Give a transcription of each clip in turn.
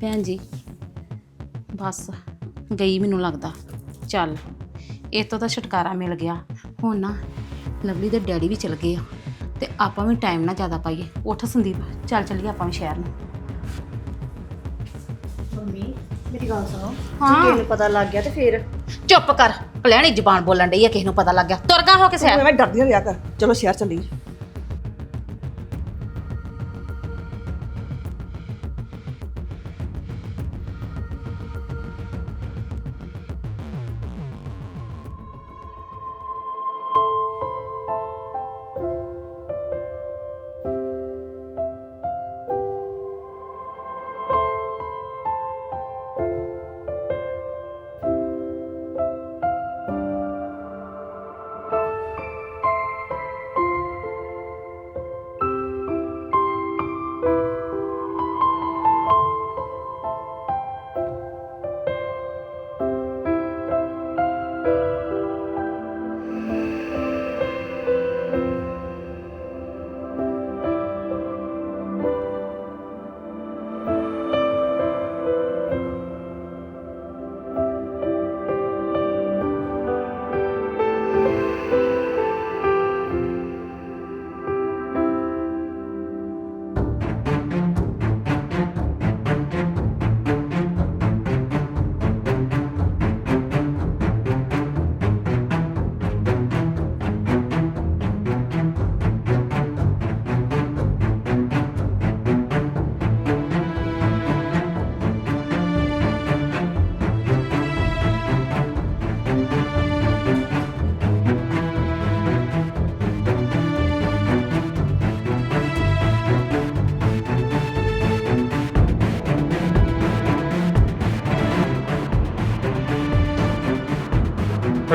ਭੈਣ ਜੀ ਬਸ ਗਈ ਮੈਨੂੰ ਲੱਗਦਾ। ਚੱਲ ਇਹ ਤੋਂ ਤਾਂ ਛੁਟਕਾਰਾ ਮਿਲ ਗਿਆ। ਹੁਣ ਨਾ ਲਵਲੀ ਦੇ ਡੈਡੀ ਵੀ ਚਲ ਗਏ ਆ ਤੇ ਆਪਾਂ ਵੀ ਟਾਈਮ ਨਾ ਜ਼ਿਆਦਾ ਪਾਈਏ। ਉੱਠ ਸੰਦੀਪ ਚੱਲ ਚੱਲੀਏ ਆਪਾਂ ਵੀ ਸ਼ਹਿਰ ਨੂੰ। ਮੰਮੀ ਮੇਰੀ ਗੱਲ ਸੁਣੋ। ਹਾਂ। ਜੇ ਕਿਸੇ ਨੂੰ ਪਤਾ ਲੱਗ ਗਿਆ ਤੇ ਫੇਰ? ਚੁੱਪ ਕਰ ਪਲੈਣੀ ਜ਼ਬਾਨ ਬੋਲਣ ਡਈ ਆ ਕਿਸੇ ਨੂੰ ਪਤਾ ਲੱਗ ਗਿਆ। ਤੁਰਗਾ ਹੋ ਕੇ ਤੂੰ ਸ਼ਹਿਰ। ਐਵੇਂ ਡਰਦੀ ਨਾ ਰਿਹਾ ਕਰ। ਚਲੋ ਸ਼ਹਿਰ ਚੱਲੀਏ।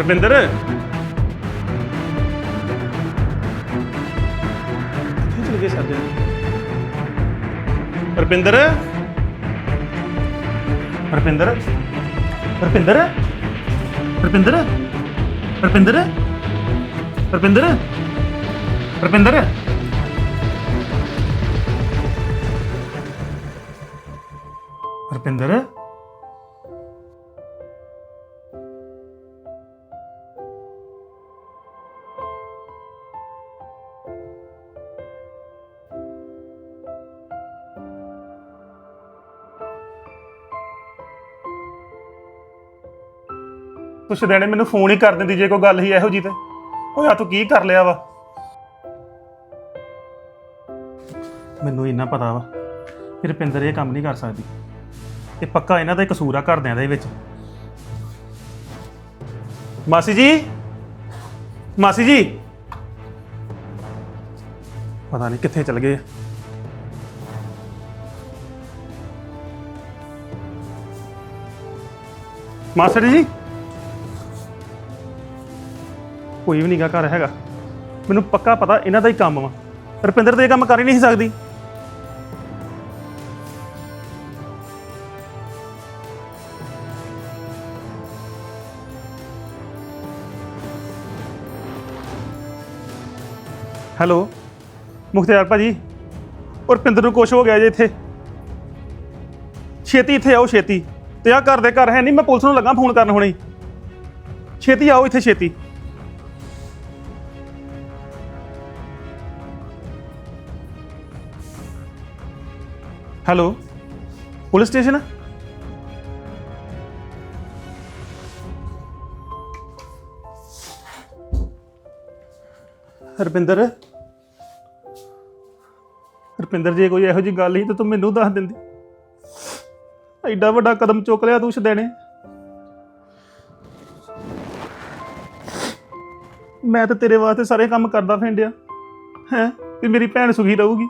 ਪਰਵਿੰਦਰ ਕਿੱਥੇ ਚਲੇ ਗਏ ਪਰਵਿੰਦਰ ਪਰਵਿੰਦਰ ਪਰਵਿੰਦਰ ਪਰਵਿੰਦਰ ਪਰਵਿੰਦਰ ਪਰਵਿੰਦਰ ਤੂੰ ਦੇਣੇ ਮੈਨੂੰ ਫੋਨ ਹੀ ਕਰ ਦਿੰਦੀ ਜੇ ਕੋਈ ਗੱਲ ਹੀ ਇਹੋ ਜੀ ਤੇ। ਓਏ ਆ ਤੂੰ ਕੀ ਕਰ ਲਿਆ ਵਾ? ਮੈਨੂੰ ਇੰਨਾ ਪਤਾ ਵਾ ਕਿ ਰੁਪਿੰਦਰ ਇਹ ਕੰਮ ਨਹੀਂ ਕਰ ਸਕਦੀ। ਇਹ ਪੱਕਾ ਇਹਨਾਂ ਦਾ ਹੀ ਕਸੂਰ ਆ ਘਰਦਿਆਂ ਦੇ ਵਿੱਚ। ਮਾਸੀ ਜੀ? ਮਾਸੀ ਜੀ? ਪਤਾ ਨਹੀਂ ਕਿੱਥੇ ਚਲ ਗਏ ਆ। ਮਾਸਟਰ ਜੀ? ਕੋਈ ਵੀ ਨਹੀਂਗਾ ਘਰ ਹੈਗਾ। ਮੈਨੂੰ ਪੱਕਾ ਪਤਾ ਇਹਨਾਂ ਦਾ ਹੀ ਕੰਮ ਵਾ। ਰੁਪਿੰਦਰ ਤੇ ਇਹ ਕੰਮ ਕਰ ਹੀ ਨਹੀਂ ਸਕਦੀ। ਹੈਲੋ, ਮੁਖਤਿਆਰ ਭਾਜੀ ਔਰ ਰੁਪਿੰਦਰ ਨੂੰ ਕੁਛ ਹੋ ਗਿਆ ਜੇ ਇੱਥੇ। ਛੇਤੀ ਇੱਥੇ ਆਓ, ਛੇਤੀ। ਤੇ ਆ ਘਰ ਦੇ ਘਰ ਹੈ ਨਹੀਂ, ਮੈਂ ਪੁਲਿਸ ਨੂੰ ਲੱਗਾ ਫੋਨ ਕਰਨ ਹੁਣੇ ਹੀ। ਛੇਤੀ ਆਓ ਇੱਥੇ, ਛੇਤੀ। ਹੈਲੋ, ਪੁਲਿਸ ਸਟੇਸ਼ਨ ਰਪਿੰਦਰ ਹਰਪਿੰਦਰ ਜੇ ਕੋਈ ਇਹੋ ਜੀ ਗੱਲ ਹੀ ਤਾਂ ਤੂੰ ਮੈਨੂੰ ਦੱਸ ਦਿੰਦੀ। ਐਡਾ ਵੱਡਾ ਕਦਮ ਚੁੱਕ ਲਿਆ ਤੂੰ ਛਦੈਣੇ ਮੈਂ ਤਾਂ ਤੇਰੇ ਵਾਸਤੇ ਸਾਰੇ ਕੰਮ ਕਰਦਾ ਫਿੰਡਿਆ ਹੈ, ਵੀ ਮੇਰੀ ਭੈਣ ਸੁਖੀ ਰਹੂਗੀ।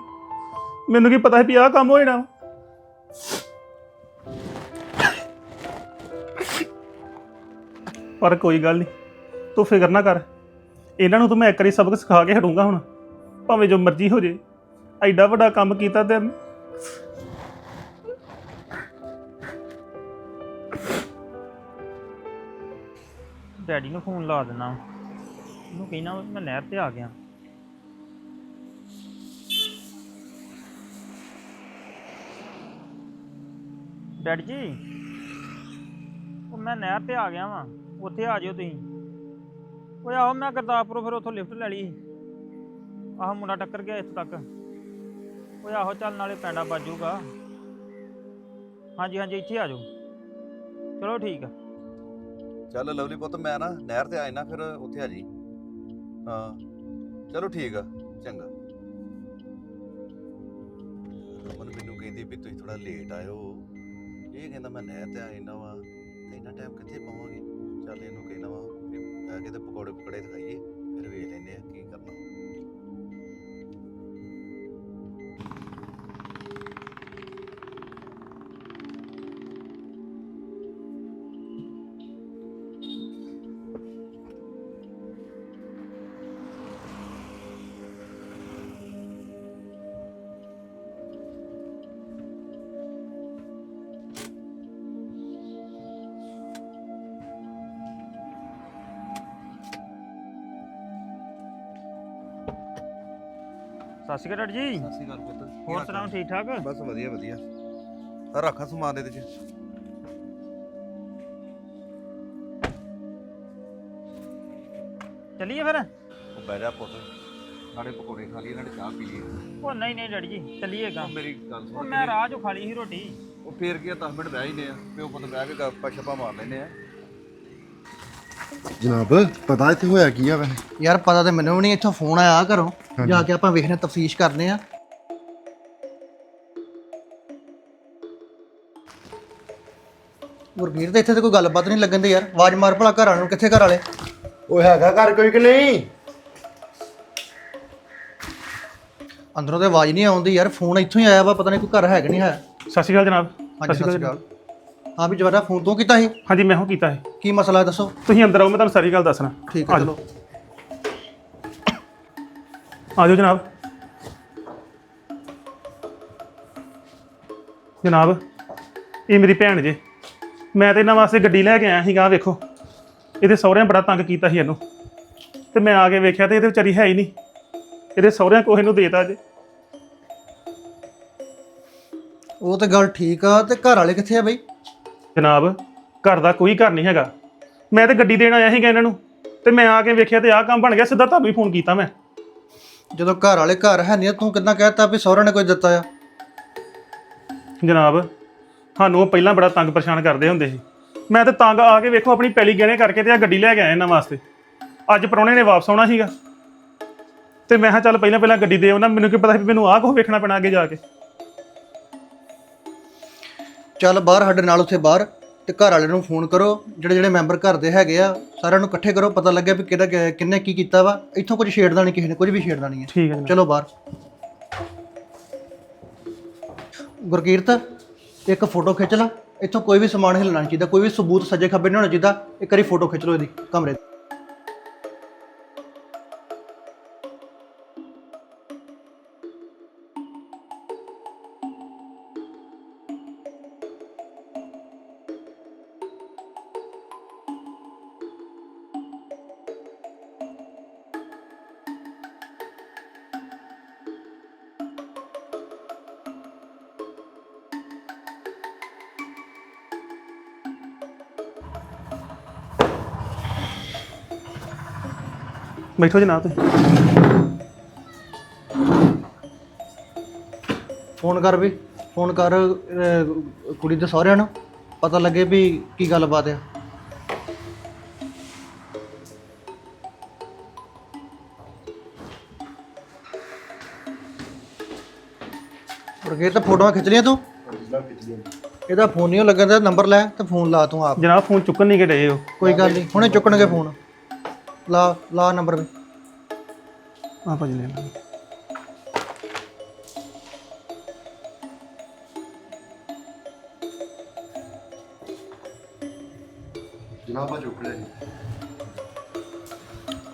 ਮੈਨੂੰ ਕੀ ਪਤਾ ਹੈ ਵੀ ਆਹ ਕੰਮ ਹੋ ਜਾਣਾ ਵਾ। ਪਰ ਕੋਈ ਗੱਲ ਨਹੀਂ, ਤੂੰ ਫਿਕਰ ਨਾ ਕਰ। ਇਹਨਾਂ ਨੂੰ ਤਾਂ ਮੈਂ ਇੱਕ ਵਾਰੀ ਸਬਕ ਸਿਖਾ ਕੇ ਹਟੂੰਗਾ ਹੁਣ। ਭਾਵੇਂ ਜੋ ਮਰਜ਼ੀ ਹੋ ਜੇ, ਐਡਾ ਵੱਡਾ ਕੰਮ ਕੀਤਾ ਤੇ ਡੈਡੀ ਨੂੰ ਫੋਨ ਲਾ ਦੇਣਾ। ਉਹਨੂੰ ਕਹਿਣਾ ਮੈਂ ਨਹਿਰ ਤੇ ਆ ਗਿਆ। ਡੈਡੀ ਜੀ? ਉਹ ਮੈਂ ਨਹਿਰ ਤੇ ਆ ਗਿਆ ਵਾਂ। ਉੱਥੇ ਆ ਜਿਓ ਤੁਸੀਂ। ਓਏ ਆਹੋ ਮੈਂ ਗੁਰਦਾਸਪੁਰੋਂ ਫਿਰ ਉੱਥੋਂ ਲਿਫਟ ਲੈ ਲਈ। ਆਹ ਮੁੰਡਾ ਟੱਕਰ ਗਿਆ ਇੱਥੇ ਤੱਕ। ਓਏ ਆਹੋ, ਚੱਲ ਨਾਲੇ ਪੈਂਡਾ ਬਾਜੂਗਾ ਹਾਂਜੀ ਹਾਂਜੀ, ਇੱਥੇ ਆ ਜਾਓ। ਚਲੋ ਠੀਕ ਆ। ਚੱਲ ਲਵਲੀ ਪੁੱਤ, ਮੈਂ ਨਾ ਨਹਿਰ ਤੇ ਆਇਆ ਨਾ ਫਿਰ ਉੱਥੇ ਆ ਜੀ। ਹਾਂ, ਚਲੋ ਠੀਕ ਆ, ਚੰਗਾ। ਰਮਨ ਮੈਨੂੰ ਕਹਿੰਦੀ ਵੀ ਤੁਸੀਂ ਥੋੜਾ ਲੇਟ ਆਇਓ। ਇਹ ਕਹਿੰਦਾ ਮੈਂ ਨਹਿਰ ਤੇ ਆਇਆ ਨਾ ਵਾ, ਤੇ ਇੰਨਾ ਟਾਈਮ ਕਿੱਥੇ ਪਾਵਾਂਗੇ? ਚੱਲ ਇਹਨੂੰ ਕਹਿਣਾ ਵਾ ਵੀ ਆ ਕੇ ਤੇ ਪਕੌੜੇ ਪਕੜੇ ਦਿਖਾਈਏ ਫਿਰ ਵੇਖ ਲੈਨੇ ਆ ਕੀ ਸਤਿ ਸ਼੍ਰੀ ਅਕਾਲ ਡੈਡੀ ਜੀ। ਸਤਿ ਸ਼੍ਰੀ ਅਕਾਲ ਪੁੱਤ। ਕੀ ਹੋਰ ਸੁਣਾਓ? ਠੀਕ ਠਾਕ? ਬਸ ਵਧੀਆ ਵਧੀਆ। ਆ ਰੱਖਾਂ ਸਮਾਨ ਦੇ ਵਿੱਚ ਚੱਲੀਏ ਫਿਰ? ਉਹ ਬਹਿ ਜਾ ਪੁੱਤ। ਨਾਲੇ ਪਕੌੜੇ ਖਾ ਲਈਏ ਨਾਲੇ ਚਾਹ ਪੀ ਲਈਏ। ਉਹ ਨਹੀਂ ਨਹੀਂ ਡੈਡੀ ਜੀ ਚੱਲੀਏਗਾ ਉਹ ਮੇਰੀ ਗੱਲ ਉਹ ਸੁਣ ਮੈਂ ਰਾਹ 'ਚੋਂ ਖਾ ਲਈ ਸੀ ਰੋਟੀ। ਉਹ ਫੇਰ ਕੀ 10 ਮਿੰਟ ਬਹਿ ਹੀ ਨੇ ਆ। ਪਿਓ ਪੁੱਤ ਬਹਿ ਕੇ ਗੱਪਾਂ ਛੱਪਾਂ ਮਾਰ ਲੈਨੇ ਆ। ਜਨਾਬ ਪਤਾ ਇੱਥੇ ਹੋਇਆ ਕੀ ਆ ਵੈਸੇ? ਯਾਰ ਪਤਾ ਤੇ ਮੈਨੂੰ ਵੀ ਨਹੀਂ ਇੱਥੋਂ ਫੋਨ ਆਇਆ ਘਰੋਂ। ਜਾ ਕੇ ਆਪਾਂ ਵੇਖਨੇ ਤਫਤੀਸ਼ ਕਰਨੇ ਆ ਗੁਰਗੀਰ ਤੇ ਇੱਥੇ ਤੇ ਕੋਈ ਗੱਲਬਾਤ ਨਹੀਂ ਲੱਗਣ ਦੀ ਯਾਰ। ਆਵਾਜ਼ ਮਾਰ ਭਲਾ ਘਰ ਵਾਲਿਆਂ ਨੂੰ ਕਿੱਥੇ ਘਰ ਵਾਲੇ? ਉਹ ਹੈਗਾ ਘਰ ਕੋਈ ਕਿ ਨਹੀਂ? ਅੰਦਰੋਂ ਤੇ ਆਵਾਜ਼ ਨਹੀਂ ਆਉਂਦੀ ਯਾਰ ਫੋਨ ਇੱਥੋਂ ਹੀ ਆਇਆ ਵਾ ਪਤਾ ਨਹੀਂ ਕੋਈ ਘਰ ਹੈ ਕਿ ਨਹੀਂ ਹੈ। ਸਤਿ ਸ਼੍ਰੀ ਅਕਾਲ ਜਨਾਬ। ਹਾਂਜੀ ਸਤਿ ਸ਼੍ਰੀ ਅਕਾਲ। ਹਾਂ ਵੀ ਜਵਾਰਾ ਫੋਨ ਤੋਂ ਕੀਤਾ ਸੀ? ਹਾਂਜੀ ਮੈਂ ਹੋ ਕੀਤਾ ਹੈ ਕੀ ਮਸਲਾ ਹੈ ਦੱਸੋ? ਤੁਸੀਂ ਅੰਦਰ ਆਓ ਮੈਂ ਤੁਹਾਨੂੰ ਸਾਰੀ ਗੱਲ ਦੱਸਣਾ। ਠੀਕ ਆ ਹੈ ਜਾਓ। ਚਲੋ। ਆ ਜਾਓ ਜਨਾਬ। ਜਨਾਬ ਇਹ ਮੇਰੀ ਭੈਣ ਜੇ। ਮੈਂ ਤੇ ਇਹਨਾਂ ਵਾਸਤੇ ਗੱਡੀ ਲੈ ਕੇ ਆਇਆ ਸੀਗਾ ਆਹ ਵੇਖੋ। ਇਹਦੇ ਸਹੁਰਿਆਂ ਬੜਾ ਤੰਗ ਕੀਤਾ ਸੀ ਇਹਨੂੰ। ਤੇ ਮੈਂ ਆ ਕੇ ਵੇਖਿਆ ਤੇ ਇਹਦੇ ਵਿਚਾਰੀ ਹੈ ਹੀ ਨਹੀਂ। ਇਹਦੇ ਸਹੁਰਿਆਂ ਕੋਹ ਇਹਨੂੰ ਦੇਤਾ ਜੇ। ਉਹ ਤੇ ਗੱਲ ਠੀਕ ਆ ਤੇ ਘਰ ਵਾਲੇ ਕਿੱਥੇ ਆ ਬਈ? ਜਨਾਬ ਘਰ ਦਾ ਕੋਈ ਘਰ ਨਹੀਂ ਹੈਗਾ। ਮੈਂ ਤੇ ਗੱਡੀ ਦੇਣ ਆਇਆ ਸੀਗਾ ਇਹਨਾਂ ਨੂੰ ਤੇ ਮੈਂ ਆ ਕੇ ਵੇਖਿਆ ਤੇ ਆਹ ਕੰਮ ਬਣ ਗਿਆ ਸਿੱਧਾ ਤੁਹਾਨੂੰ ਹੀ ਫੋਨ ਕੀਤਾ ਮੈਂ। ਜਦੋਂ ਘਰ ਵਾਲੇ ਘਰ ਹੈ ਨਹੀਂ ਤੂੰ ਕਿੰਨਾ ਕਹਿਤਾ ਵੀ ਸਹੁਰਾ ਨੇ ਕੋਈ ਦਿੱਤਾ ਆ? ਜਨਾਬ ਸਾਨੂੰ ਉਹ ਪਹਿਲਾਂ ਬੜਾ ਤੰਗ ਪਰੇਸ਼ਾਨ ਕਰਦੇ ਹੁੰਦੇ ਸੀ। ਮੈਂ ਤੇ ਤੰਗ ਆ ਕੇ ਵੇਖੋ ਆਪਣੀ ਪੈਲੀ ਗਹਿਣੇ ਕਰਕੇ ਤੇ ਆ ਗੱਡੀ ਲੈ ਕੇ ਆਇਆ ਇਹਨਾਂ ਵਾਸਤੇ। ਅੱਜ ਪ੍ਰਾਹੁਣੇ ਨੇ ਵਾਪਸ ਆਉਣਾ ਸੀਗਾ। ਤੇ ਮੈਂ ਕਿਹਾ ਚੱਲ ਪਹਿਲਾਂ ਪਹਿਲਾਂ ਗੱਡੀ ਦੇ ਉਹਨਾਂ ਮੈਨੂੰ ਕੀ ਪਤਾ ਸੀ ਵੀ ਮੈਨੂੰ ਆਹ ਕੁਛ ਵੇਖਣਾ ਪੈਣਾ ਅੱਗੇ ਜਾ ਕੇ। ਚੱਲ ਬਾਹਰ ਸਾਡੇ ਨਾਲ ਉੱਥੇ ਬਾਹਰ ਤੇ ਘਰ ਵਾਲੇ ਨੂੰ ਫੋਨ ਕਰੋ ਜਿਹੜੇ ਜਿਹੜੇ ਮੈਂਬਰ ਘਰ ਦੇ ਹੈਗੇ ਆ ਸਾਰਿਆਂ ਨੂੰ ਇਕੱਠੇ ਕਰੋ ਪਤਾ ਲੱਗਿਆ ਵੀ ਕਿਹਦਾ ਕਿ- ਕਿਹਨੇ ਕੀ ਕੀਤਾ ਵਾ ਇੱਥੋਂ ਕੁਝ ਛੇੜਦਾ ਨਹੀਂ ਕਿਸੇ ਨੇ ਕੁਝ ਵੀ ਛੇੜਦਾ ਨਹੀਂ ਹੈ। ਠੀਕ ਹੈ ਜਨਾਬ ਚਲੋ ਬਾਹਰ। ਗੁਰਕੀਰਤ ਇੱਕ ਫੋਟੋ ਖਿੱਚ ਲੈ ਇੱਥੋਂ ਕੋਈ ਵੀ ਸਮਾਨ ਹਿੱਲਣਾ ਨਹੀਂ ਚਾਹੀਦਾ ਕੋਈ ਵੀ ਸਬੂਤ ਸੱਜੇ ਖੱਬੇ ਨਹੀਂ ਹੋਣਾ ਚਾਹੀਦਾ ਇੱਕ ਵਾਰੀ ਫੋਟੋ ਖਿੱਚ ਲਓ ਇਹਦੀ ਕਮਰੇ ਦੀ। ਬੈਠੋ ਜਨਾਬ ਤੁਸੀਂ ਫੋਨ ਕਰ ਵੀ ਫੋਨ ਕਰ ਅਹ, ਕੁੜੀ ਦੇ ਸਹੁਰਿਆਂ ਨੂੰ। ਪਤਾ ਲੱਗੇ ਵੀ ਕੀ ਗੱਲਬਾਤ ਆ। ਗੁਰਕੀਰਤ ਤਾਂ ਫੋਟੋਆਂ ਖਿੱਚ ਲਿਆ ਤੂੰ। ਇਹਦਾ ਫੋਨ ਨਹੀਂ ਲੱਗਣ ਦਾ ਨੰਬਰ ਲੈ ਤੇ ਫੋਨ ਲਾ ਤੂੰ ਆਪ। ਜਨਾਬ ਫੋਨ ਚੁੱਕਣ ਨਹੀਂ ਗਏ ਡਏ ਹੋ ਕੋਈ ਗੱਲ ਨਹੀਂ ਹੁਣੇ ਚੁੱਕਣਗੇ ਫੋਨ। ਲਾ ਲਾ ਨੰਬਰ ਵੀ। ਆ ਭਾਜੀ ਲੈ ਲਓ। ਜਨਾਬ ਆ ਚੁੱਕ ਲਿਆ ਜੀ।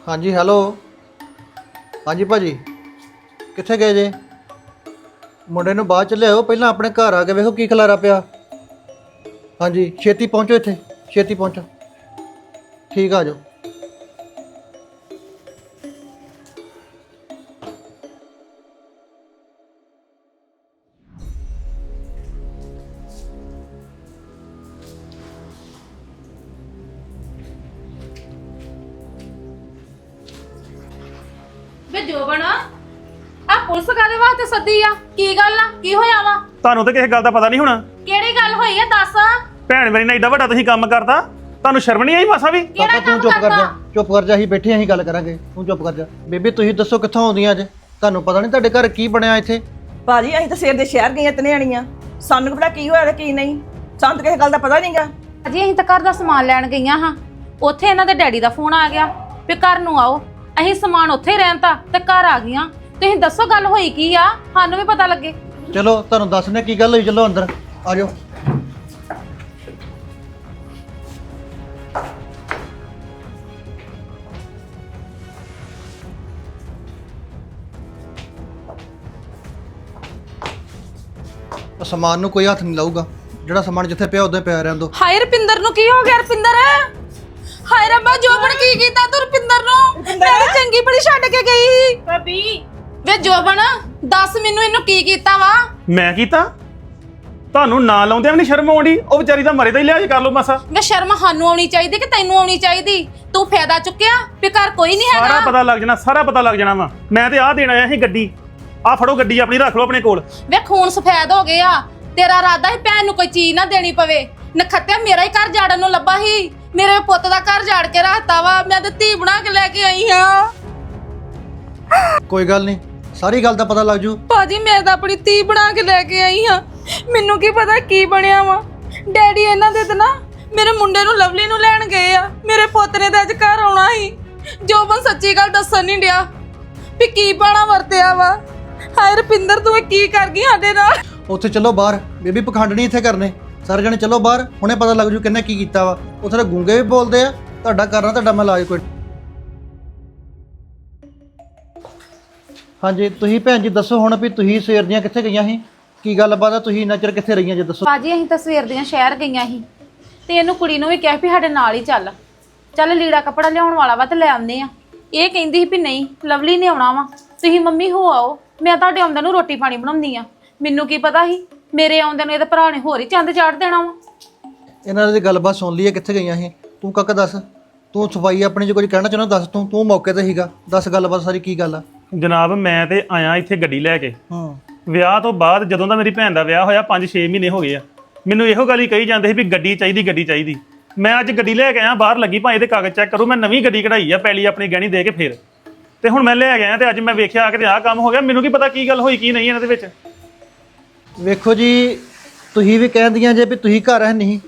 ਹਾਂਜੀ ਹੈਲੋ ਹਾਂਜੀ ਭਾਜੀ। ਕਿੱਥੇ ਗਏ ਜੇ? ਮੁੰਡੇ ਨੂੰ ਬਾਅਦ ਚ ਲਿਆਓ ਪਹਿਲਾਂ ਆਪਣੇ ਘਰ ਆ ਕੇ ਵੇਖੋ ਕੀ ਖਲਾਰਾ ਪਿਆ। ਹਾਂਜੀ ਛੇਤੀ ਪਹੁੰਚੋ ਇੱਥੇ। ਛੇਤੀ ਪਹੁੰਚੋ। ਠੀਕ ਆ ਜਾਓ। ਜੋਬਨ? ਆ ਪੁਲਿਸ ਕਾਦੇ ਵਾਸਤੇ ਸੱਦੀ ਆ? ਕੀ ਗੱਲ ਆ? ਕੀ ਹੋਇਆ ਵਾ? ਤੁਹਾਨੂੰ ਤਾਂ ਕਿਸੇ ਗੱਲ ਦਾ ਪਤਾ ਨਹੀਂ ਹੋਣਾ। ਕਿਹੜੀ ਗੱਲ ਹੋਈ ਆ? ਦੱਸ। ਭੈਣ ਮੇਰੀ ਨਾਲ ਏਡਾ ਵੱਡਾ ਤੁਸੀਂ ਕੰਮ ਕਰਤਾ ਤੁਹਾਨੂੰ ਸ਼ਰਮ ਨਹੀਂ ਆਈ ਮਾਸਾ ਵੀ? ਕਿਹੜਾ ਕਾਕਾ ਤੂੰ ਕੰਮ ਚੁੱਪ ਕਰ ਜਾ। ਕਰਦਾ ਚੁੱਪ ਕਰ ਜਾ ਅਸੀਂ ਬੈਠੇ ਹਾਂ, ਅਸੀਂ ਗੱਲ ਕਰਾਂਗੇ। ਤੂੰ ਚੁੱਪ ਕਰ ਜਾ। ਬੇਬੀ ਤੁਸੀਂ ਦੱਸੋ ਕਿੱਥੋਂ ਆਉਂਦੀਆਂ ਅੱਜ? ਤੁਹਾਨੂੰ ਪਤਾ ਨਹੀਂ ਤੁਹਾਡੇ ਘਰ ਕੀ ਬਣਿਆ ਇੱਥੇ? ਭਾਜੀ ਅਸੀਂ ਤਾਂ ਸਵੇਰ ਦੇ ਸ਼ਹਿਰ ਗਈਆਂ ਤਨੇ ਆਣੀਆਂ। ਸਾਨੂੰ ਕੀ ਪਤਾ ਕੀ ਹੋਇਆ ਤੇ ਕੀ ਨਹੀਂ। ਸਾਨੂੰ ਤਾਂ ਕਿਸੇ ਗੱਲ ਦਾ ਪਤਾ ਨਹੀਂਗਾ ਅਜੇ ਅਸੀਂ ਤਾਂ ਘਰ ਦਾ ਸਮਾਨ ਲੈਣ ਗਈਆਂ ਹਾਂ। ਉੱਥੇ ਇਹਨਾਂ ਦੇ ਡੈਡੀ ਦਾ ਫੋਨ ਆ ਗਿਆ ਵੀ ਘਰ ਨੂੰ ਆਓ। ਅਸੀਂ ਸਮਾਨ ਉੱਥੇ ਰਹਿਣ ਤਾ ਤੇ ਘਰ ਆ ਗਈਆਂ। ਤੁਸੀਂ ਦੱਸੋ ਗੱਲ ਹੋਈ ਕੀ ਆ? ਸਾਨੂੰ ਵੀ ਪਤਾ ਲੱਗੇ। ਚਲੋ ਤੁਹਾਨੂੰ ਦੱਸਨੇ ਕੀ ਗੱਲ ਹੋਈ? ਚਲੋ ਅੰਦਰ। ਆ ਜਾਓ। ਉਹ ਸਮਾਨ ਨੂੰ ਕੋਈ ਹੱਥ ਨਹੀਂ ਲਾਊਗਾ। ਜਿਹੜਾ ਸਮਾਨ ਜਿੱਥੇ ਪਿਆ ਉਦੋਂ ਪਿਆ ਰਹਿਣ ਦੋ। ਹਾਏ ਰਪਿੰਦਰ ਨੂੰ ਕੀ ਹੋ ਗਿਆ ਰਪਿੰਦਰ? ਹਾਏ ਰੱਬਾ ਜੋਬਨ ਕੀ ਕੀਤਾ ਤੂੰ ਰਪਿੰਦਰ ਨੂੰ? ਮੈਂ ਤਾਂ ਚੰਗੀ ਬੜੀ ਛੱਡ ਕੇ ਗਈ। ਭਾਬੀ। ਵੇ ਜੋਬਨ ਦੱਸ ਮੈਨੂੰ ਇਹਨੂੰ ਕੀ ਕੀਤਾ ਵਾ? ਮੈਂ ਕੀਤਾ? ਤੁਹਾਨੂੰ ਨਾ ਲਾਉਂਦਿਆਂ ਵੀ ਨਹੀਂ ਸ਼ਰਮ ਆਉਂਦੀ? ਉਹ ਵਿਚਾਰੀ ਦਾ ਮਰੇ ਦਾ ਹੀ ਲਿਹਾਜ਼ ਕਰ ਲਓ ਮਾਸਾ। ਵੇ ਸ਼ਰਮ ਸਾਨੂੰ ਆਉਣੀ ਚਾਹੀਦੀ ਕਿ ਤੈਨੂੰ ਆਉਣੀ ਚਾਹੀਦੀ? ਤੂੰ ਫਾਇਦਾ ਚੁੱਕਿਆ ਵੀ ਘਰ ਕੋਈ ਨਹੀਂ ਸਾਰਾ ਹੈਗਾ ਪਤਾ ਲੱਗ ਜਾਣਾ ਸਾਰਾ ਪਤਾ ਲੱਗ ਜਾਣਾ ਵਾ। ਮੈਂ ਤੇ ਆਹ ਦੇਣ ਆਇਆ ਸੀ ਗੱਡੀ। ਆਹ ਫੜੋ ਗੱਡੀ ਆਪਣੀ ਰੱਖ ਲਓ ਆਪਣੇ ਕੋਲ। ਵੇ ਖੂਨ ਸਫੈਦ ਹੋ ਗਿਆ ਤੇਰਾ ਇਰਾਦਾ ਹੈ ਭੈਣ ਨੂੰ ਕੋਈ ਚੀਜ਼ ਨਾ ਦੇਣੀ ਪਵੇ। ਨਖੱਤਿਆ ਮੇਰਾ ਹੀ ਘਰ ਜਾੜਨ ਨੂੰ ਲੱਭਾ ਸੀ। ਮੇਰੇ ਪੁੱਤ ਦਾ ਘਰ ਜਾੜ ਕੇ ਰੱਖਤਾ ਵਾ ਮੈਂ ਤੇ ਧੀ ਬਣਾ ਕੇ ਲੈ ਕੇ ਆਈ ਹਾਂ। ਕੋਈ ਗੱਲ ਨਹੀਂ ਸਾਰੀ ਗੱਲ ਦਾ ਪਤਾ ਲੱਗ ਜੂ। ਭਾਜੀ ਮੈਂ ਤਾਂ ਆਪਣੀ ਧੀ ਬਣਾ ਕੇ ਲੈ ਕੇ ਆਈ ਹਾਂ। ਮੈਨੂੰ ਕੀ ਪਤਾ ਕੀ ਬਣਿਆ ਵਾ। ਡੈਡੀ ਇਹਨਾਂ ਦੇ ਤਾਂ ਨਾ ਮੇਰੇ ਮੁੰਡੇ ਨੂੰ ਲਵਲੀ ਨੂੰ ਲੈਣ ਗਏ ਆ। ਮੇਰੇ ਪੁੱਤ ਨੇ ਤਾਂ ਅੱਜ ਘਰ ਆਉਣਾ ਸੀ। ਜੋਬਨ ਸੱਚੀ ਗੱਲ ਦੱਸਣ ਨਹੀਂ ਡਿਆ ਵੀ ਕੀ ਬਾਣਾ ਵਰਤਿਆ ਵਾ। ਹਾਏ ਰਪਿੰਦਰ ਤੂੰ ਇਹ ਕੀ ਕਰ ਗਈ ਸਾਡੇ ਨਾਲ? ਉੱਥੇ ਚਲੋ ਬਾਹਰ। ਬੇਬੀ ਪਖੰਡ ਨਹੀਂ ਇੱਥੇ ਕਰਨੇ। ਸਾਰੇ ਜਣੇ ਚਲੋ ਬਾਹਰ, ਹੁਣੇ ਪਤਾ ਲੱਗ ਜੂ ਕਿੰਨੇ ਕੀ ਕੀਤਾ ਵਾ। ਉੱਥੇ ਤਾਂ ਗੁੰਗੇ ਵੀ ਬੋਲਦੇ ਆ, ਤੁਹਾਡਾ ਕਰਨਾ ਤੁਹਾਡਾ ਮੈਂ ਇਲਾਜ ਕੋਈ। ਹਾਂਜੀ, ਤੁਸੀਂ ਭੈਣ ਜੀ ਦੱਸੋ ਹੁਣ ਵੀ ਤੁਸੀਂ ਸਵੇਰ ਦੀਆਂ ਕਿੱਥੇ ਗਈਆਂ ਸੀ? ਕੀ ਗੱਲਬਾਤ ਆ? ਤੁਸੀਂ ਇੰਨਾ ਚਿਰ ਕਿੱਥੇ ਰਹੀਆਂ ਜੇ ਦੱਸੋ? ਬਾਜੀ ਅਸੀਂ ਤਾਂ ਸਵੇਰ ਦੀਆਂ ਸ਼ਹਿਰ ਗਈਆਂ ਸੀ। ਤੇ ਇਹਨੂੰ ਕੁੜੀ ਨੂੰ ਵੀ ਕਿਹਾ ਵੀ ਸਾਡੇ ਨਾਲ ਹੀ ਚੱਲ। ਚੱਲ ਲੀੜਾ ਕੱਪੜਾ ਲਿਆਉਣ ਵਾਲਾ ਵਾ ਤੇ ਲੈ ਆਉਂਦੇ ਆ। ਇਹ ਕਹਿੰਦੀ ਸੀ ਵੀ ਨਹੀਂ, ਲਵਲੀ ਨੇ ਆਉਣਾ ਵਾ। ਤੁਸੀਂ ਮੰਮੀ ਹੋ ਆਓ, ਮੈਂ ਤੁਹਾਡੇ ਆਉਂਦੇ ਨੂੰ ਰੋਟੀ ਪਾਣੀ ਬਣਾਉਂਦੀ ਆ। ਮੈਨੂੰ ਕੀ ਪਤਾ ਸੀ? ਮੇਰੇ ਆਉਂਦੇ ਨੂੰ ਇਹਦੇ ਭਰਾ ਨੇ ਹੋਰ ਹੀ ਚੰਦ ਚਾੜ ਦੇਣਾ ਵਾ। ਇਹਨਾਂ ਦੀ ਗੱਲਬਾਤ ਸੁਣ ਲਈ ਹੈ ਕਿੱਥੇ ਗਈਆਂ ਸੀ? ਤੂੰ ਕੱਕ ਦੱਸ? ਤੂੰ ਸਫ਼ਾਈ ਆਪਣੀ ਜੇ ਕੁਝ ਕਹਿਣਾ ਚਾਹੁੰਦਾ ਦੱਸ ਤੂੰ ਤੂੰ ਮੌਕੇ ਤੇ ਸੀਗਾ। ਦੱਸ ਗੱਲਬਾਤ ਸਾਰੀ ਕੀ ਗੱਲ ਆ? ਜਨਾਬ ਮੈਂ ਤੇ ਆਇਆ ਇੱਥੇ ਗੱਡੀ ਲੈ ਕੇ। ਹੂੰ। ਵਿਆਹ ਤੋਂ ਬਾਅਦ ਜਦੋਂ ਦਾ ਮੇਰੀ ਭੈਣ ਦਾ ਵਿਆਹ ਹੋਇਆ 5-6 ਮਹੀਨੇ ਹੋ ਗਏ ਆ। ਮੈਨੂੰ ਇਹੋ ਗੱਲ ਹੀ ਕਹੀ ਜਾਂਦੇ ਸੀ ਵੀ ਗੱਡੀ ਚਾਹੀਦੀ ਗੱਡੀ ਚਾਹੀਦੀ। ਮੈਂ ਅੱਜ ਗੱਡੀ ਲੈ ਕੇ ਆਇਆ ਬਾਹਰ ਲੱਗੀ ਭਾਵੇਂ ਇਹਦੇ ਕਾਗਜ਼ ਚੈੱਕ ਕਰੋ ਮੈਂ ਨਵੀਂ ਗੱਡੀ ਕਢਾਈ ਆ ਪਹਿਲੀ ਆਪਣੀ ਗਹਿਣੀ ਦੇ ਕੇ ਫਿਰ। ਤੇ ਹੁਣ ਮੈਂ ਲੈ ਕੇ ਆਇਆ ਤੇ ਅੱਜ ਮੈਂ ਵੇਖਿਆ ਕਿ ਆਹ ਕੰਮ ਹੋ ਗਿਆ ਮੈਨੂੰ ਕੀ ਪਤਾ ਕੀ ਗੱਲ ਹੋਈ ਕੀ ਨਹੀਂ ਇਹਨਾਂ ਦੇ ਵਿੱਚ। ਵੇਖੋ ਜੀ ਤੁਸੀਂ ਵੀ ਕਹਿੰਦੀਆਂ ਜੇ ਵੀ ਤੁਸੀਂ ਘਰ ਹੈ ਨਹੀਂ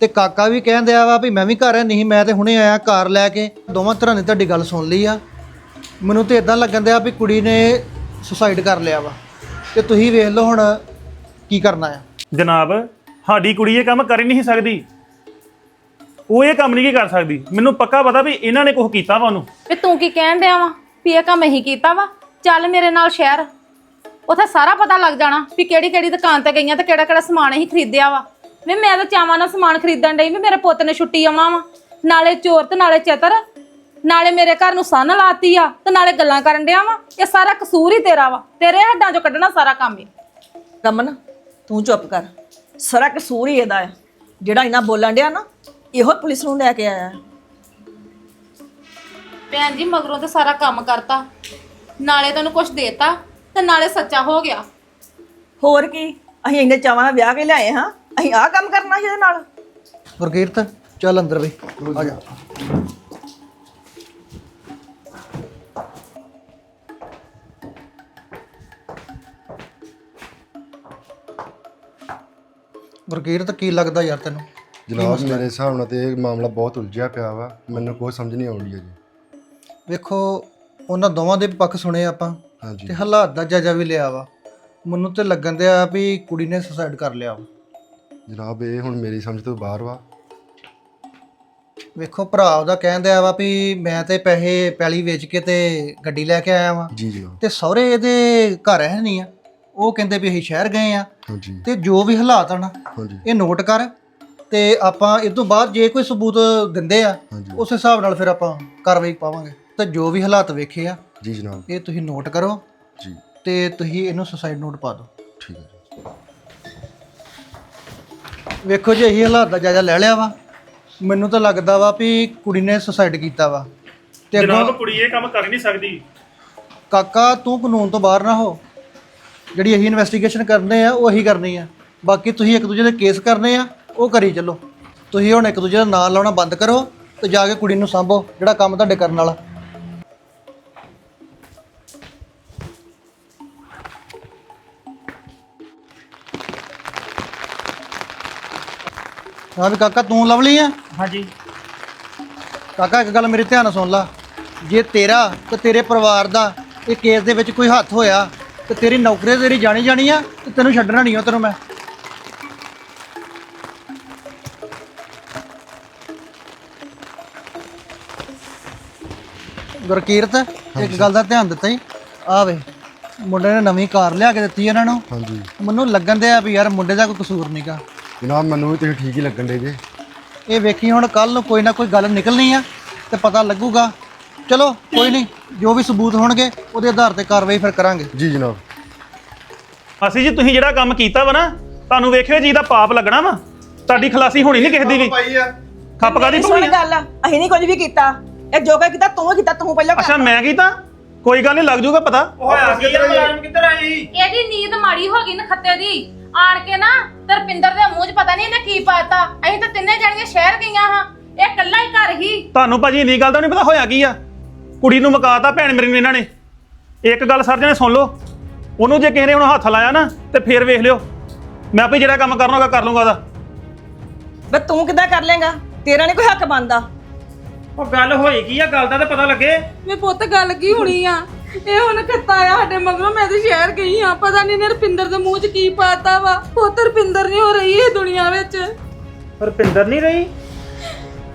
ਤੇ ਕਾਕਾ ਵੀ ਕਹਿੰਦੇ ਆ ਵਾ ਵੀ ਮੈਂ ਵੀ ਘਰ ਹੈ ਨਹੀਂ ਮੈਂ ਤੇ ਹੁਣੇ ਆਇਆ ਕਾਰ ਲੈ ਕੇ। ਦੋਵਾਂ ਤਰ੍ਹਾਂ ਦੀ ਤੁਹਾਡੀ ਗੱਲ ਸੁਣ ਲਈ ਆ। ਮੈਨੂੰ ਤੇ ਇਦਾਂ ਲੱਗਣ ਦਿਆ ਵੀ ਕੁੜੀ ਨੇ ਸੁਸਾਈਡ ਕਰ ਲਿਆ ਵਾ। ਤੇ ਤੁਸੀਂ ਵੇਖ ਲਓ ਹੁਣ ਕੀ ਕਰਨਾ ਆ। ਜਨਾਬ ਸਾਡੀ ਕੁੜੀ ਇਹ ਕੰਮ ਕਰ ਹੀ ਨਹੀਂ ਸਕਦੀ। ਉਹ ਇਹ ਕੰਮ ਨਹੀਂ ਕੀ ਕਰ ਸਕਦੀ। ਮੈਨੂੰ ਪੱਕਾ ਪਤਾ ਵੀ ਇਹਨਾਂ ਨੇ ਕੁਝ ਕੀਤਾ ਵਾ ਉਹਨੂੰ। ਵੀ ਤੂੰ ਕੀ ਕਹਿਣ ਡਿਆ ਵਾ ਵੀ ਇਹ ਕੰਮ ਅਸੀਂ ਕੀਤਾ ਵਾ? ਚੱਲ ਮੇਰੇ ਨਾਲ ਸ਼ਹਿਰ। ਉੱਥੇ ਸਾਰਾ ਪਤਾ ਲੱਗ ਜਾਣਾ ਵੀ ਕਿਹੜੀ ਕਿਹੜੀ ਦੁਕਾਨ ਤੇ ਗਈਆਂ ਤੇ ਕਿਹੜਾ ਕਿਹੜਾ ਸਮਾਨ ਅਸੀਂ ਖਰੀਦਿਆ ਵਾ। ਵੀ ਮੈਂ ਤਾਂ ਚਾਵਾਂ ਨਾਲ ਸਮਾਨ ਖਰੀਦਣ ਡਈ ਵੀ ਮੇਰੇ ਪੁੱਤ ਨੇ ਛੁੱਟੀ ਆਉਣਾ ਵਾ। ਨਾਲੇ ਚੋਰ ਤੇ ਨਾਲੇ ਚਤਰ ਨਾਲੇ ਮੇਰੇ ਘਰ ਨੂੰ ਸੰਨ ਲਾਤੀ ਆ ਤੇ ਨਾਲੇ ਗੱਲਾਂ ਕਰਨ ਡਿਆ ਵਾ। ਇਹ ਸਾਰਾ ਕਸੂਰ ਹੀ ਤੇਰਾ ਵਾ। ਤੇਰੇ ਹੱਡਾਂ ਚੋਂ ਕੱਢਣਾ ਸਾਰਾ ਕੰਮ ਹੀ। ਰਮਨ ਤੂੰ ਚੁੱਪ ਕਰ। ਸਾਰਾ ਕਸੂਰ ਹੀ ਇਹਦਾ ਹੈ ਜਿਹੜਾ ਇਹਨਾਂ ਬੋਲਣ ਡਿਆ ਨਾ ਇਹੋ ਪੁਲਿਸ ਨੂੰ ਲੈ ਕੇ ਆਇਆ। ਭੈਣ ਜੀ ਮਗਰੋਂ ਤੇ ਸਾਰਾ ਕੰਮ ਕਰਤਾ। ਨਾਲੇ ਤੈਨੂੰ ਕੁਝ ਦੇਤਾ। ਤੇ ਨਾਲੇ ਸੱਚਾ ਹੋ ਗਿਆ। ਹੋਰ ਕੀ? ਅਸੀਂ ਇੰਨੇ ਚਾਵਾਂ ਨਾਲ ਵਿਆਹ ਕੇ ਲਿਆਏ ਹਾਂ। ਅਸੀਂ ਆਹ ਕੰਮ ਕਰਨਾ ਸੀ ਇਹਦੇ ਨਾਲ। ਗੁਰਕੀਰਤ ਚੱਲ ਅੰਦਰ ਵੇ ਆ ਜਾ। ਗੁਰਕੀਰਤ ਕੀ ਲੱਗਦਾ ਯਾਰ ਤੈਨੂੰ? ਜਨਾਬ ਮੇਰੇ ਹਿਸਾਬ ਨਾਲ ਤੇ ਇਹ ਮਾਮਲਾ ਬਹੁਤ ਉਲਝਿਆ ਪਿਆ ਵਾ। ਮੈਨੂੰ ਕੋਈ ਸਮਝ ਨਹੀਂ ਆਉਂਦੀ ਅਜੇ। ਵੇਖੋ ਉਹਨਾਂ ਦੋਵਾਂ ਦੇ ਪੱਖ ਸੁਣੇ ਆਪਾਂ। ਹਾਂਜੀ। ਤੇ ਹਾਲਾਤ ਦਾ ਜਾਇਜ਼ਾ ਵੀ ਲਿਆ ਵਾ। ਮੈਨੂੰ ਤੇ ਲੱਗਣ ਦਿਆ ਵੀ ਕੁੜੀ ਨੇ ਸੁਸਾਈਡ ਕਰ ਲਿਆ ਵਾ। ਜਨਾਬ ਇਹ ਹੁਣ ਮੇਰੀ ਸਮਝ ਤੋਂ ਬਾਹਰ ਵਾ। ਵੇਖੋ ਭਰਾ ਉਹਦਾ ਕਹਿੰਦੇ ਆ ਵਾ ਵੀ ਮੈਂ ਤੇ ਪੈਸੇ ਪੈਲੀ ਵੇਚ ਕੇ ਤੇ ਗੱਡੀ ਲੈ ਕੇ ਆਇਆ ਵਾਂ। ਜੀ ਜਨਾਬ ਤੇ ਸਹੁਰੇ ਇਹਦੇ ਘਰ ਹੈ ਨਹੀਂ ਆ। ਉਹ ਕਹਿੰਦੇ ਵੀ ਅਸੀਂ ਸ਼ਹਿਰ ਗਏ ਆ। ਹਾਂਜੀ। ਤੇ ਜੋ ਵੀ ਹਾਲਾਤ ਹਨ ਹਾਂਜੀ। ਇਹ ਨੋਟ ਕਰ। ਤੇ ਆਪਾਂ ਇਸ ਤੋਂ ਬਾਅਦ ਜੇ ਕੋਈ ਸਬੂਤ ਦਿੰਦੇ ਆ ਹਾਂਜੀ। ਉਸ ਹਿਸਾਬ ਨਾਲ ਫਿਰ ਆਪਾਂ ਕਾਰਵਾਈ ਪਾਵਾਂਗੇ। ਤੇ ਜੋ ਵੀ ਹਾਲਾਤ ਵੇਖੇ ਆ ਜੀ ਜਨਾਬ। ਇਹ ਤੁਸੀਂ ਨੋਟ ਕਰੋ ਜੀ। ਤੇ ਤੁਸੀਂ ਇਹਨੂੰ ਸੁਸਾਈਡ ਨੋਟ ਪਾ ਦਿਓ। ਠੀਕ ਹੈ ਜੀ। ਵੇਖੋ ਜੀ ਇਹੀ ਹਾਲਾਤ ਦਾ ਜਾਇਜ਼ਾ ਲੈ ਲਿਆ ਵਾ। ਮੈਨੂੰ ਤਾਂ ਲੱਗਦਾ ਵਾ ਵੀ ਕੁੜੀ ਨੇ ਸੁਸਾਈਡ ਕੀਤਾ ਵਾ। ਤੇ ਜਨਾਬ ਅੱਗੋਂ ਕੁੜੀ ਇਹ ਕੰਮ ਕਰ ਨਹੀਂ ਸਕਦੀ। ਕਾਕਾ ਤੂੰ ਕਾਨੂੰਨ ਤੋਂ ਬਾਹਰ ਨਾ ਹੋ। ਜਿਹੜੀ ਅਸੀਂ ਇਨਵੈਸਟੀਗੇਸ਼ਨ ਕਰਨੇ ਆ ਉਹ ਅਸੀਂ ਕਰਨੀ ਆ। ਬਾਕੀ ਤੁਸੀਂ ਇੱਕ ਦੂਜੇ ਦੇ ਕੇਸ ਕਰਨੇ ਆ ਉਹ ਕਰੀ ਚੱਲੋ। ਤੁਸੀਂ ਹੁਣ ਇੱਕ ਦੂਜੇ ਦਾ ਨਾਂ ਲਾਉਣਾ ਬੰਦ ਕਰੋ ਤੇ ਜਾ ਕੇ ਕੁੜੀ ਨੂੰ ਸਾਂਭੋ ਜਿਹੜਾ ਕੰਮ ਤੁਹਾਡੇ ਕਰਨ ਵਾਲਾ। ਹਾਂ ਵੀ ਕਾਕਾ ਤੂੰ ਲਵਲੀ ਆ? ਹਾਂਜੀ। ਕਾਕਾ ਇੱਕ ਗੱਲ ਮੇਰੇ ਧਿਆਨ ਨਾਲ ਸੁਣ ਲਾ। ਜੇ ਤੇਰਾ ਤੇ ਤੇਰੇ ਪਰਿਵਾਰ ਦਾ ਇਹ ਕੇਸ ਦੇ ਵਿੱਚ ਕੋਈ ਹੱਥ ਹੋਇਆ ਤੇ ਤੇਰੀ ਨੌਕਰੀ ਤੇਰੀ ਜਾਣੀ ਜਾਣੀ ਆ ਤੇ ਤੈਨੂੰ ਛੱਡਣਾ ਨਹੀਂ ਆ ਤੈਨੂੰ ਮੈਂ। ਗੁਰਕੀਰਤ ਇੱਕ ਗੱਲ ਦਾ ਧਿਆਨ ਦਿੱਤਾ ਹੀ ਆ ਵੇ ਮੁੰਡੇ ਨੇ ਨਵੀਂ ਕਾਰ ਲਿਆ ਕੇ ਦਿੱਤੀ ਇਹਨਾਂ ਨੂੰ। ਹਾਂਜੀ। ਮੈਨੂੰ ਲੱਗਣ ਦਿਆ ਵੀ ਯਾਰ ਮੁੰਡੇ ਦਾ ਕੋਈ ਕਸੂਰ ਨਹੀਂਗਾ ਜਨਾਬ ਮੈਨੂੰ ਵੀ ਤੁਸੀਂ ਠੀਕ ਹੀ ਲੱਗਣ ਦੇ ਜੇ। ਇਹ ਵੇਖੀ ਹੁਣ ਕੱਲ ਨੂੰ ਕੋਈ ਨਾ ਕੋਈ ਗੱਲ ਨਿਕਲਣੀ ਆ ਤੇ ਪਤਾ ਲੱਗੂਗਾ। ਚਲੋ ਕੋਈ ਨਹੀਂ ਜੋ ਵੀ ਸਬੂਤ ਹੋਣਗੇ ਉਹਦੇ ਆਧਾਰ ਤੇ ਕਾਰਵਾਈ ਫਿਰ ਕਰਾਂਗੇ। ਜੀ ਜਨਾਬ। ਅਸੀਂ ਜੀ ਤੁਸੀਂ ਜਿਹੜਾ ਕੰਮ ਕੀਤਾ ਵਾ ਨਾ ਤੁਹਾਨੂੰ ਵੇਖਿਓ ਜੀ ਦਾ ਪਾਪ ਲੱਗਣਾ ਵਾ। ਤੁਹਾਡੀ ਖਲਾਸੀ ਹੋਣੀ ਨਹੀਂ ਕਿਸੇ ਦੀ ਵੀ। ਖੱਪ ਕਾਦੀ ਸੁਣ ਗੱਲ ਅਸੀਂ ਨਹੀਂ ਕੁਝ ਵੀ ਕੀਤਾ। ਇਹ ਜੋ ਕੁਝ ਕੀਤਾ ਤੂੰ ਕੀਤਾ ਤੂੰ ਪਹਿਲਾਂ ਅੱਛਾ ਮੈਂ ਕੀਤਾ? ਕੋਈ ਗੱਲ ਨਹੀਂ ਲੱਗ ਜੂਗਾ ਪਤਾ। ਹੋਇਆ ਕੀ ਆ ਮੁਲਾਜ਼ਮ ਕਿੱਧਰ ਸੀ? ਇਹਦੀ ਨੀਂਦ ਮਾੜੀ ਹੋ ਗਈ ਨਖੱਤੇ ਦੀ। ਆਣ ਕੇ ਨਾ ਤਰਪਿੰਦਰ ਦੇ ਮੂੰਹ 'ਚ ਪਤਾ ਨਹੀਂ ਇਹਨੇ ਕੀ ਪਾਤਾ। ਅਸੀਂ ਤਾਂ ਤਿੰਨੇ ਜਣੀਆਂ ਸ਼ਹਿਰ ਗਈਆਂ ਹਾਂ। ਇਹ ਇਕੱਲਾ ਹੀ ਘਰ ਹੀ। ਤੁਹਾਨੂੰ ਭਾਜੀ ਇੰਨੀ ਗੱਲ ਤਾਂ ਨਹੀਂ ਪਤਾ ਹੋਇਆ ਕੀ ਆ? ਕੁੜੀ ਨੂੰ ਮਕਾਤਾ ਭੈਣ ਮੇਰੀ ਨੂੰ ਇਹਨਾਂ ਨੇ। ਇੱਕ ਗੱਲ ਸਰ ਜਣੇ ਸੁਣ ਲਓ। ਉਹਨੂੰ ਜੇ ਕਿਸੇ ਨੇ ਹੁਣ ਹੱਥ ਲਾਇਆ ਨਾ ਤੇ ਫੇਰ ਵੇਖ ਲਿਓ। ਮੈਂ ਆਪੇ ਜਿਹੜਾ ਕੰਮ ਕਰਨਾ ਹੋਗਾ ਕਰ ਲੂੰਗਾ ਉਹਦਾ। ਬਈ ਤੂੰ ਕਿੱਦਾਂ ਕਰ ਲੇਗਾ ਤੇਰਾ ਨਹੀਂ ਕੋਈ ਹੱਕ ਬਣਦਾ। ਉਹ ਗੱਲ ਹੋਈ ਕੀ ਆ? ਗੱਲ ਦਾ ਤਾਂ ਪਤਾ ਲੱਗੇ। ਮੈਂ ਪੁੱਤ ਗੱਲ ਕੀ ਹੋਣੀ ਆ? ਇਹ ਹੁਣ ਖੱਤਾ ਆ ਸਾਡੇ ਮਗਰੋਂ? ਮੈਂ ਤੇ ਸ਼ਹਿਰ ਗਈ ਆ ਪਤਾ ਨਹੀਂ ਨੇ ਰਪਿੰਦਰ ਦੇ ਮੂੰਹ 'ਚ ਕੀ ਪਾਤਾ ਵਾ। ਪੁੱਤ ਰਪਿੰਦਰ ਨਹੀਂ ਹੋ ਰਹੀ ਇਹ ਦੁਨੀਆ ਵਿੱਚ। ਰੁਪਿੰਦਰ ਨਹੀਂ ਰਹੀ?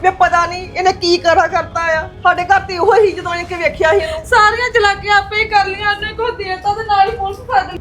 ਵੇ ਪਤਾ ਨਹੀਂ ਇਹਨੇ ਕੀ ਕਰਾ ਕਰਤਾ ਆ। ਸਾਡੇ ਘਰ ਤੇ ਉਹ ਹੀ ਜਦੋਂ ਇਹਨੇ ਕਿ ਵੇਖਿਆ ਸੀ ਇਹਨੂੰ। ਸਾਰੀਆਂ ਚਲਾਕੀਆਂ ਆਪੇ ਹੀ ਕਰ ਲਈਆਂ। ਉਹਨੇ ਕੋ ਦੇਤਾ ਤੇ ਨਾਲ ਹੀ ਪੁਲਿਸ ਫੜ ਲਈ।